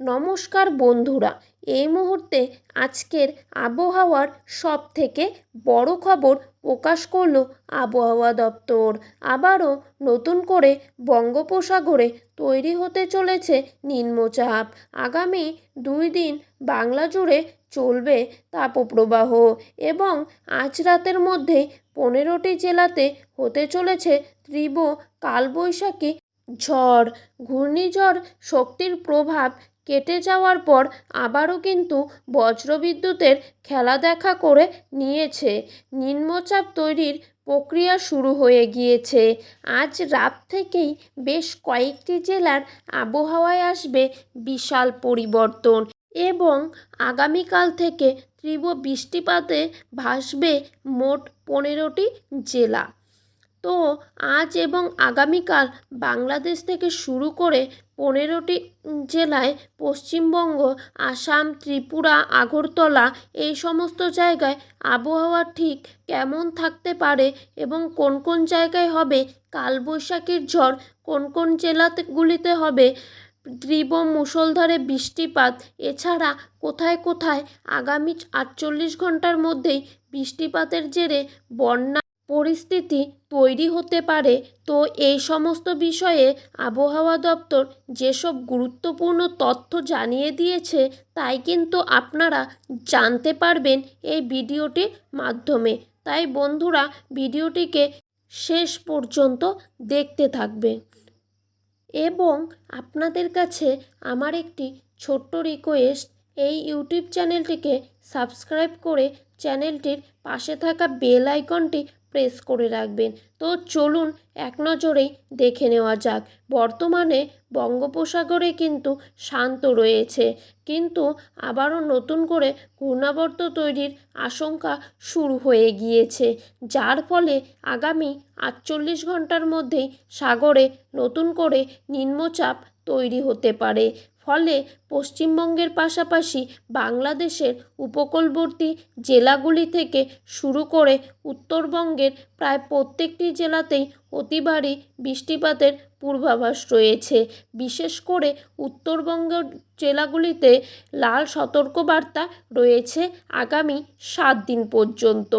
নমস্কার বন্ধুরা, এই মুহূর্তে আজকের আবহাওয়ার সব থেকে বড় খবর প্রকাশ করল আবহাওয়া দপ্তর। আবারও নতুন করে বঙ্গোপসাগরে তৈরি হতে চলেছে নিম্নচাপ। আগামী দুই দিন বাংলা জুড়ে চলবে তাপপ্রবাহ এবং আজ রাতের মধ্যে পনেরোটি জেলাতে হতে চলেছে তীব্র কালবৈশাখী ঝড়। ঘূর্ণিঝড় শক্তির প্রভাব কেটে যাওয়ার পর আবারও কিন্তু বজ্রবিদ্যুতের খেলা দেখা করে নিয়েছে। নিম্নচাপ তৈরির প্রক্রিয়া শুরু হয়ে গিয়েছে। আজ রাত থেকেই বেশ কয়েকটি জেলার আবহাওয়ায় আসবে বিশাল পরিবর্তন এবং আগামীকাল থেকে তীব্র বৃষ্টিপাতে ভাসবে মোট পনেরোটি জেলা। তো আজ এবং আগামীকাল বাংলাদেশ থেকে শুরু করে পনেরোটি জেলায় পশ্চিমবঙ্গ, আসাম, ত্রিপুরা, আগরতলা এই সমস্ত জায়গায় আবহাওয়া ঠিক কেমন থাকতে পারে এবং কোন কোন জায়গায় হবে কালবৈশাখীর ঝড়, কোন কোন জেলাগুলিতে হবে তীব্র মুষলধারে বৃষ্টিপাত, এছাড়া কোথায় কোথায় আগামী আটচল্লিশ ঘণ্টার মধ্যেই বৃষ্টিপাতের জেরে বন্যা পরিস্থিতি তৈরি হতে পারে, তো এই সমস্ত বিষয়ে আবহাওয়া দপ্তর যেসব গুরুত্বপূর্ণ তথ্য জানিয়ে দিয়েছে, তাই কিন্তু আপনারা জানতে পারবেন এই ভিডিওটির মাধ্যমে। তাই বন্ধুরা, ভিডিওটিকে শেষ পর্যন্ত দেখতে থাকবে। এবং আপনাদের কাছে আমার একটি ছোট্ট রিকোয়েস্ট এই ইউটিউব চ্যানেলটিকে সাবস্ক্রাইব করে চ্যানেলটির পাশে থাকা বেল আইকনটি প্রেস করে রাখবেন। তো চলুন এক নজরেই দেখে নেওয়া যাক। বর্তমানে বঙ্গোপসাগরে কিন্তু শান্ত রয়েছে। কিন্তু আবারও নতুন করে ঘূর্ণাবর্ত তৈরির আশঙ্কা শুরু হয়ে গিয়েছে। যার ফলে আগামী আটচল্লিশ ঘণ্টার মধ্যেই সাগরে নতুন করে নিম্নচাপ তৈরি হতে পারে। ফলে পশ্চিমবঙ্গের পাশাপাশি বাংলাদেশের উপকূলবর্তী জেলাগুলি থেকে শুরু করে উত্তরবঙ্গের প্রায় প্রত্যেকটি জেলাতেই অতি ভারী বৃষ্টিপাতের পূর্বাভাস রয়েছে। বিশেষ করে উত্তরবঙ্গ জেলাগুলিতে লাল সতর্কবার্তা রয়েছে আগামী সাত দিন পর্যন্ত।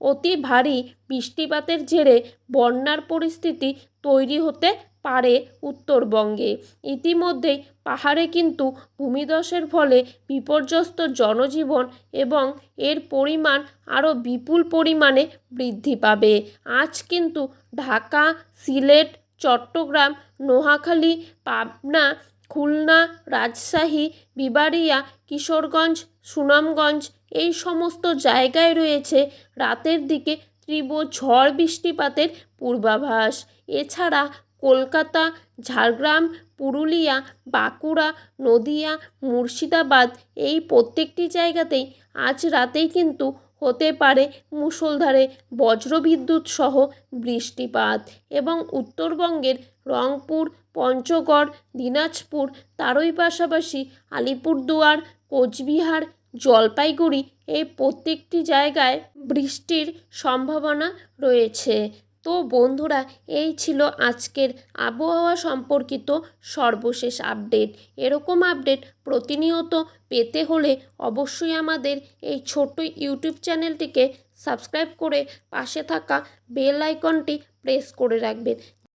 অতি ভারী বৃষ্টিপাতের জেরে বন্যার পরিস্থিতি তৈরি হতে পারে উত্তরবঙ্গে। ইতিমধ্যেই পাহাড়ে কিন্তু ভূমিধসের ফলে বিপর্যস্ত জনজীবন এবং এর পরিমাণ আরও বিপুল পরিমাণে বৃদ্ধি পাবে। আজ কিন্তু ঢাকা, সিলেট, চট্টগ্রাম নোয়াখালী পাবনা, খুলনা, রাজশাহী, বিবাড়িয়া, কিশোরগঞ্জ, সুনামগঞ্জ এই সমস্ত জায়গায় রয়েছে রাতের দিকে তীব্র ঝড় বৃষ্টিপাতের পূর্বাভাস। এছাড়া কলকাতা, ঝাড়গ্রাম, পুরুলিয়া, বাঁকুড়া, নদিয়া, মুর্শিদাবাদ এই প্রত্যেকটি জায়গাতেই আজ রাতেই কিন্তু হতে পারে মুষলধারে বজ্রবিদ্যুৎ সহ বৃষ্টিপাত এবং উত্তরবঙ্গের রংপুর, পঞ্চগড়, দিনাজপুর, তারই পাশাপাশি আলিপুরদুয়ার, কোচবিহার, জলপাইগুড়ি এই প্রত্যেকটি জায়গায় বৃষ্টির সম্ভাবনা রয়েছে। তো বন্ধুরা, এই ছিল আজকের আবহাওয়া সম্পর্কিত সর্বশেষ আপডেট। এরকম আপডেট প্রতিনিয়ত পেতে হলে অবশ্যই আমাদের এই ছোট্ট ইউটিউব চ্যানেলটিকে সাবস্ক্রাইব করে পাশে থাকা বেল আইকনটি প্রেস করে রাখবেন।